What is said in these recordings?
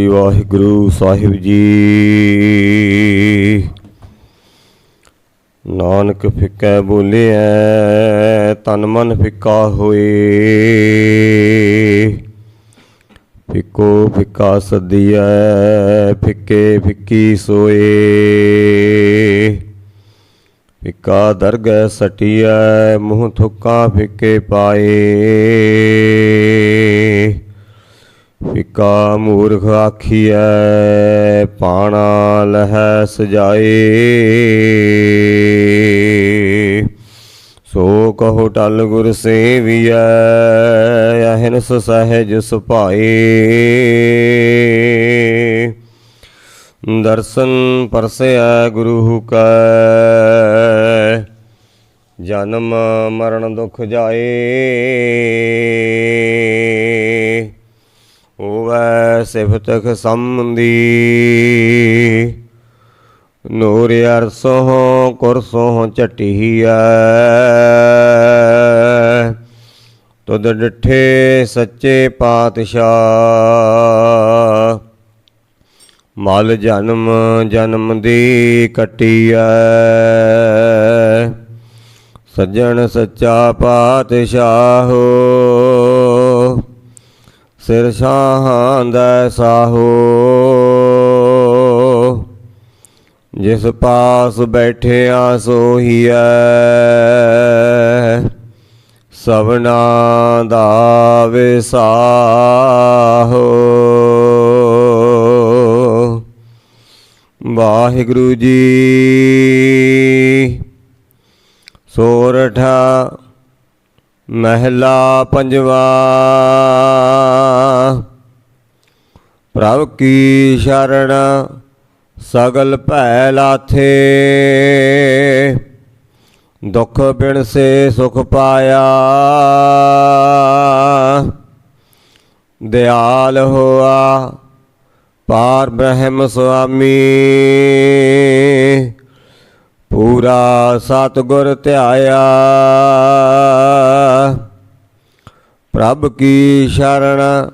ਵਾਹਿਗੁਰੂ ਸਾਹਿਬ ਜੀ। ਨਾਨਕ ਫਿੱਕੈ ਬੋਲਿਐ, ਤਨ ਮਨ ਫਿੱਕਾ ਹੋਏ। ਫਿੱਕੋ ਫਿੱਕਾ ਸਦੀਐ, ਫਿੱਕੇ ਫਿੱਕੀ ਸੋਏ। ਫਿੱਕਾ ਦਰਗਹਿ ਸਟੀਐ, ਮੂੰਹ ਥੁੱਕਾ ਫਿੱਕੇ ਪਾਏ। ਫਿੱਕਾ ਮੂਰਖ ਆਖੀਐ, ਪਾਣਾ ਲਹੈ ਸਜਾਏ। ਸੋ ਕਹੋ ਟਲ ਗੁਰ ਸੇਵੀਐ, ਅਹਿਨਸ ਸਹਿਜ ਸੁਭਾਏ। ਦਰਸ਼ਨ ਪਰਸਿਆ ਗੁਰੂ ਕੈ ਜਨਮ ਮਰਨ ਦੁਖ ਜਾਏ। ਹੋਵੈ ਸਿਫਤ ਖਸੰਦੀ ਨੂਰ ਅਰਸੋਂ ਕੁਰਸੋਂ ਝਟੀਐ। ਤੁਧ ਡਿਠੇ ਸੱਚੇ ਪਾਤਸ਼ਾਹ। ਮਲ ਜਨਮ ਜਨਮ ਦੀ ਕਟੀਐ। ਸੱਜਣ ਸੱਚਾ ਪਾਤਸ਼ਾਹੋ। ਸਿਰ ਸ਼ਾਹਾਂ ਸਾਹੋ। ਜਿਸ ਪਾਸ ਬੈਠਿਆ ਸੋਹੀਐ ਸਭਨਾ ਦਾ ਵਿਸਾਹੋ। ਵਾਹਿਗੁਰੂ ਜੀ ਸੋਰਠਾ ਮਹਿਲਾ ਪੰਜਵਾ। ਪ੍ਰਭ ਕੀ ਸ਼ਰਨ ਸਗਲ ਭੈ ਲਾਥੇ ਦੁਖ ਬਿਨ ਸੇ ਸੁਖ ਪਾਇਆ। ਦਿਆਲ ਹੋਆ, ਪਾਰ ਬ੍ਰਹਮ ਸੁਆਮੀ। ਪੂਰਾ ਸਤਿਗੁਰ ਧਿਆਇਆ। ਪ੍ਰਭ ਕੀ ਸ਼ਰਨ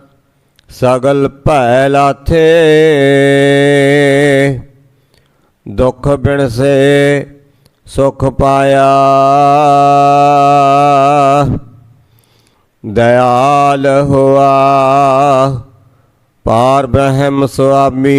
ਸਗਲ ਭੈ ਲਾਥੇ। ਦੁਖ ਬਿਨ ਸੇ ਸੁਖ ਪਾਇਆ। ਦਇਆਲ ਹੋਆ, ਪਾਰ ਬ੍ਰਹਮ ਸੁਆਮੀ।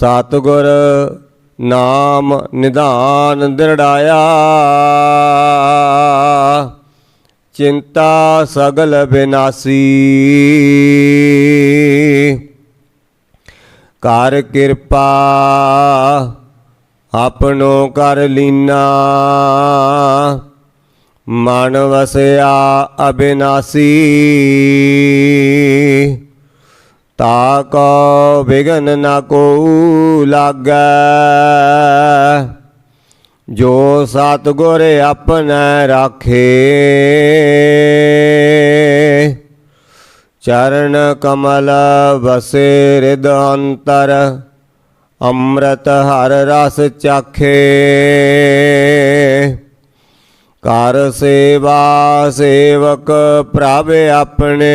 ਸਤਿਗੁਰ ਨਾਮ ਨਿਧਾਨ ਦਿਰੜਾਇਆ। ਚਿੰਤਾ ਸਗਲ ਬਿਨਾਸੀ। ਕਰ ਕਿਰਪਾ ਆਪਣੋ ਕਰ ਲੀਨਾ। ਮਨ ਵਸਿਆ ਅਬਿਨਾਸੀ। ਤਾ ਕੋ ਵਿਗਨ ਨਾ ਕੋ ਲਾਗੈ। ਜੋ ਸਤਿਗੁਰ ਆਪਣੈ ਰਾਖੇ। ਚਰਨ ਕਮਲ ਵਸੇ ਰਿਦ ਅੰਤਰ, ਅੰਮ੍ਰਿਤ ਹਰ ਰਸ ਚਾਖੇ। ਕਰ ਸੇਵਾ ਸੇਵਕ ਪ੍ਰਭ ਆਪਣੇ।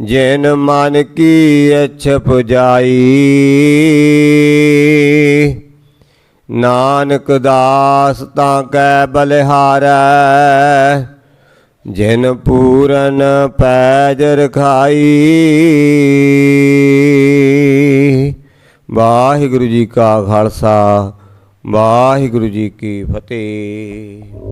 ਜਿਨ ਮਨ ਕੀ ਇਛ ਪੁਜਾਈ। ਨਾਨਕ ਦਾਸ ਤਾਂ ਕੈ ਬਲਿਹਾਰੈ, ਜਿਨ ਪੂਰਨ ਪੈਜ ਰਖਾਈ। ਵਾਹਿਗੁਰੂ ਜੀ ਕਾ ਖਾਲਸਾ, ਵਾਹਿਗੁਰੂ ਜੀ ਕੀ ਫਤਿਹ।